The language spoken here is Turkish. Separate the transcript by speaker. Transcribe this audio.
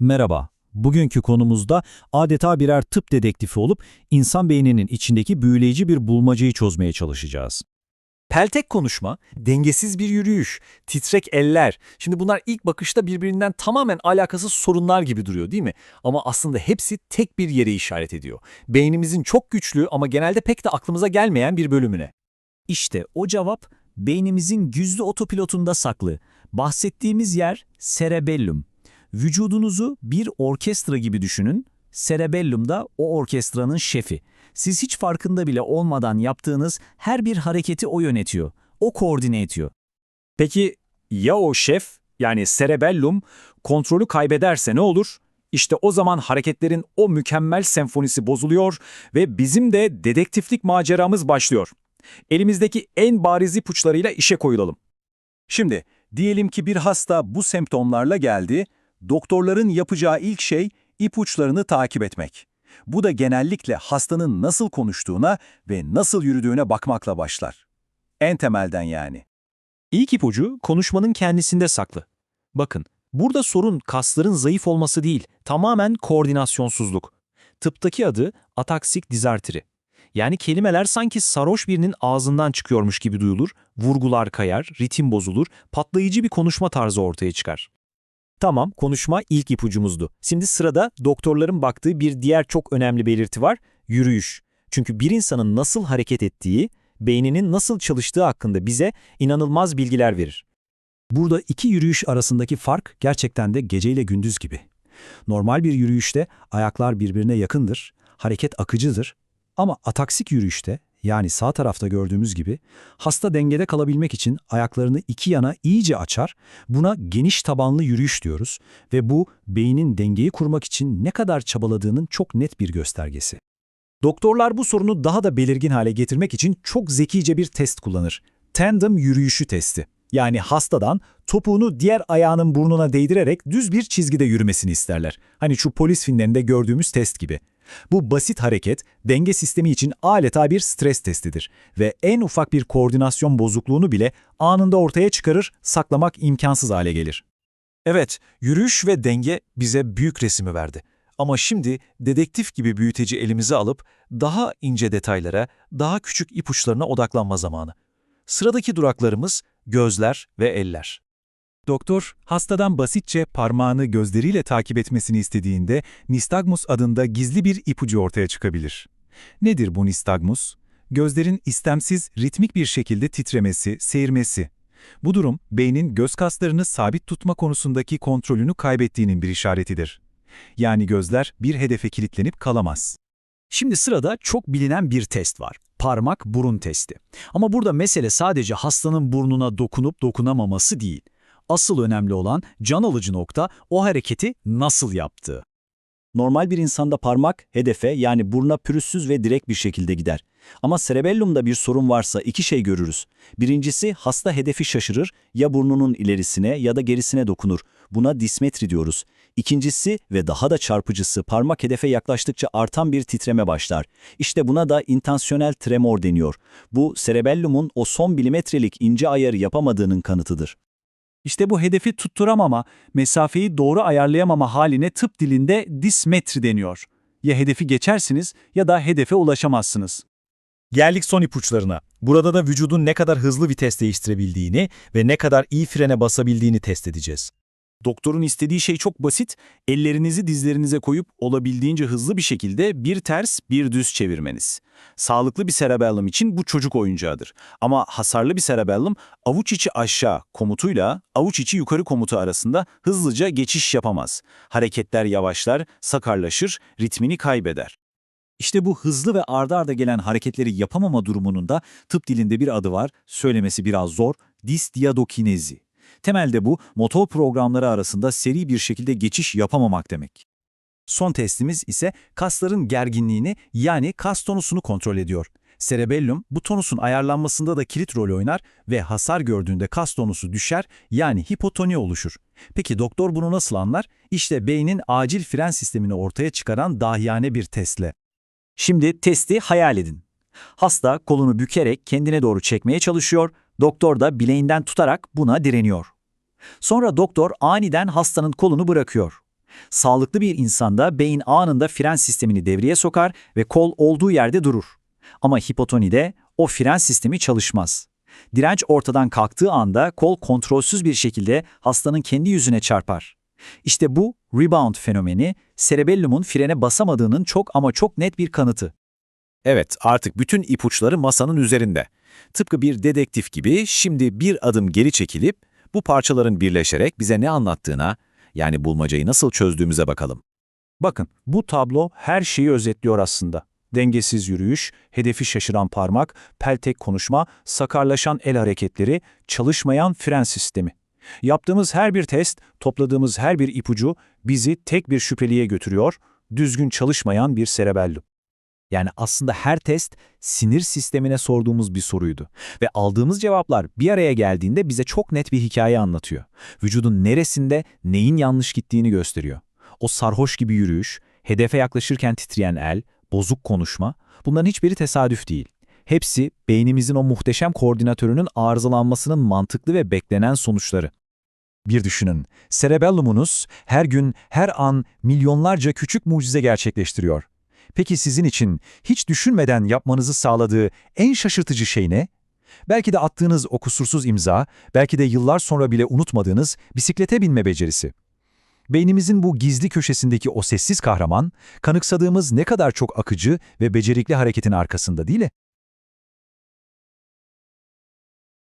Speaker 1: Merhaba. Bugünkü konumuzda adeta birer tıp dedektifi olup insan beyninin içindeki büyüleyici bir bulmacayı çözmeye çalışacağız.
Speaker 2: Peltek konuşma, dengesiz bir yürüyüş, titrek eller. Şimdi bunlar ilk bakışta birbirinden tamamen alakasız sorunlar gibi duruyor değil mi? Ama aslında hepsi tek bir yere işaret ediyor. Beynimizin çok güçlü ama genelde pek de aklımıza gelmeyen bir bölümüne.
Speaker 3: İşte o cevap beynimizin gizli otopilotunda saklı. Bahsettiğimiz yer cerebellum. Vücudunuzu bir orkestra gibi düşünün. Cerebellum da o orkestranın şefi. Siz hiç farkında bile olmadan yaptığınız her bir hareketi o yönetiyor. O koordine ediyor.
Speaker 2: Peki ya o şef yani cerebellum kontrolü kaybederse ne olur? İşte o zaman hareketlerin o mükemmel senfonisi bozuluyor ve bizim de dedektiflik maceramız başlıyor. Elimizdeki en bariz ipuçlarıyla işe koyulalım.
Speaker 4: Şimdi diyelim ki bir hasta bu semptomlarla geldi, doktorların yapacağı ilk şey ipuçlarını takip etmek. Bu da genellikle hastanın nasıl konuştuğuna ve nasıl yürüdüğüne bakmakla başlar. En temelden yani.
Speaker 5: İlk ipucu konuşmanın kendisinde saklı. Bakın, burada sorun kasların zayıf olması değil, tamamen koordinasyonsuzluk. Tıptaki adı ataksik dizartri. Yani kelimeler sanki sarhoş birinin ağzından çıkıyormuş gibi duyulur, vurgular kayar, ritim bozulur, patlayıcı bir konuşma tarzı ortaya çıkar.
Speaker 2: Tamam, konuşma ilk ipucumuzdu. Şimdi sırada doktorların baktığı bir diğer çok önemli belirti var, yürüyüş. Çünkü bir insanın nasıl hareket ettiği, beyninin nasıl çalıştığı hakkında bize inanılmaz bilgiler verir.
Speaker 1: Burada iki yürüyüş arasındaki fark gerçekten de geceyle gündüz gibi. Normal bir yürüyüşte ayaklar birbirine yakındır, hareket akıcıdır. Ama ataksik yürüyüşte, yani sağ tarafta gördüğümüz gibi, hasta dengede kalabilmek için ayaklarını iki yana iyice açar, buna geniş tabanlı yürüyüş diyoruz ve bu beynin dengeyi kurmak için ne kadar çabaladığının çok net bir göstergesi.
Speaker 2: Doktorlar bu sorunu daha da belirgin hale getirmek için çok zekice bir test kullanır. Tandem yürüyüşü testi. Yani hastadan topuğunu diğer ayağının burnuna değdirerek düz bir çizgide yürümesini isterler. Hani şu polis filmlerinde gördüğümüz test gibi. Bu basit hareket denge sistemi için adeta bir stres testidir ve en ufak bir koordinasyon bozukluğunu bile anında ortaya çıkarır, saklamak imkansız hale gelir. Evet, yürüyüş ve denge bize büyük resimi verdi. Ama şimdi dedektif gibi büyüteci elimize alıp daha ince detaylara, daha küçük ipuçlarına odaklanma zamanı. Sıradaki duraklarımız gözler ve eller.
Speaker 4: Doktor, hastadan basitçe parmağını gözleriyle takip etmesini istediğinde nistagmus adında gizli bir ipucu ortaya çıkabilir. Nedir bu nistagmus? Gözlerin istemsiz ritmik bir şekilde titremesi, seyirmesi. Bu durum, beynin göz kaslarını sabit tutma konusundaki kontrolünü kaybettiğinin bir işaretidir. Yani gözler bir hedefe kilitlenip kalamaz.
Speaker 3: Şimdi sırada çok bilinen bir test var. Parmak burun testi. Ama burada mesele sadece hastanın burnuna dokunup dokunamaması değil. Asıl önemli olan can alıcı nokta o hareketi nasıl yaptığı.
Speaker 6: Normal bir insanda parmak hedefe yani buruna pürüzsüz ve direkt bir şekilde gider. Ama cerebellumda bir sorun varsa iki şey görürüz. Birincisi hasta hedefi şaşırır ya burnunun ilerisine ya da gerisine dokunur. Buna dismetri diyoruz. İkincisi ve daha da çarpıcısı parmak hedefe yaklaştıkça artan bir titreme başlar. İşte buna da intansiyonel tremor deniyor. Bu cerebellumun o son milimetrelik ince ayarı yapamadığının kanıtıdır.
Speaker 4: İşte bu hedefi tutturamama, mesafeyi doğru ayarlayamama haline tıp dilinde dismetri deniyor. Ya hedefi geçersiniz ya da hedefe ulaşamazsınız.
Speaker 2: Geldik son ipuçlarına. Burada da vücudun ne kadar hızlı vites değiştirebildiğini ve ne kadar iyi frene basabildiğini test edeceğiz. Doktorun istediği şey çok basit. Ellerinizi dizlerinize koyup olabildiğince hızlı bir şekilde bir ters bir düz çevirmeniz. Sağlıklı bir cerebellum için bu çocuk oyuncağıdır. Ama hasarlı bir cerebellum avuç içi aşağı komutuyla avuç içi yukarı komutu arasında hızlıca geçiş yapamaz. Hareketler yavaşlar, sakarlaşır, ritmini kaybeder.
Speaker 1: İşte bu hızlı ve ardarda arda gelen hareketleri yapamama durumunun da tıp dilinde bir adı var, söylemesi biraz zor, disdiadokinezi. Temelde bu, motor programları arasında seri bir şekilde geçiş yapamamak demek. Son testimiz ise kasların gerginliğini yani kas tonusunu kontrol ediyor. Cerebellum bu tonusun ayarlanmasında da kilit rol oynar ve hasar gördüğünde kas tonusu düşer yani hipotoni oluşur. Peki doktor bunu nasıl anlar? İşte beynin acil fren sistemini ortaya çıkaran dahiyane bir testle.
Speaker 3: Şimdi testi hayal edin. Hasta kolunu bükerek kendine doğru çekmeye çalışıyor, doktor da bileğinden tutarak buna direniyor. Sonra doktor aniden hastanın kolunu bırakıyor.
Speaker 2: Sağlıklı bir insanda beyin anında fren sistemini devreye sokar ve kol olduğu yerde durur. Ama hipotonide o fren sistemi çalışmaz. Direnç ortadan kalktığı anda kol kontrolsüz bir şekilde hastanın kendi yüzüne çarpar. İşte bu rebound fenomeni cerebellum'un frene basamadığının çok ama çok net bir kanıtı.
Speaker 1: Evet, artık bütün ipuçları masanın üzerinde. Tıpkı bir dedektif gibi şimdi bir adım geri çekilip bu parçaların birleşerek bize ne anlattığına, yani bulmacayı nasıl çözdüğümüze bakalım.
Speaker 3: Bakın, bu tablo her şeyi özetliyor aslında. Dengesiz yürüyüş, hedefi şaşıran parmak, peltek konuşma, sakarlaşan el hareketleri, çalışmayan fren sistemi. Yaptığımız her bir test, topladığımız her bir ipucu bizi tek bir şüpheliye götürüyor, düzgün çalışmayan bir cerebellum. Yani aslında her test sinir sistemine sorduğumuz bir soruydu. Ve aldığımız cevaplar bir araya geldiğinde bize çok net bir hikaye anlatıyor. Vücudun neresinde neyin yanlış gittiğini gösteriyor. O sarhoş gibi yürüyüş, hedefe yaklaşırken titreyen el, bozuk konuşma, bunların hiçbiri tesadüf değil. Hepsi beynimizin o muhteşem koordinatörünün arızalanmasının mantıklı ve beklenen sonuçları.
Speaker 4: Bir düşünün, cerebellumunuz her gün, her an milyonlarca küçük mucize gerçekleştiriyor. Peki sizin için hiç düşünmeden yapmanızı sağladığı en şaşırtıcı şey ne? Belki de attığınız o kusursuz imza, belki de yıllar sonra bile unutmadığınız bisiklete binme becerisi. Beynimizin bu gizli köşesindeki o sessiz kahraman, kanıksadığımız ne kadar çok akıcı ve becerikli hareketin arkasında değil mi?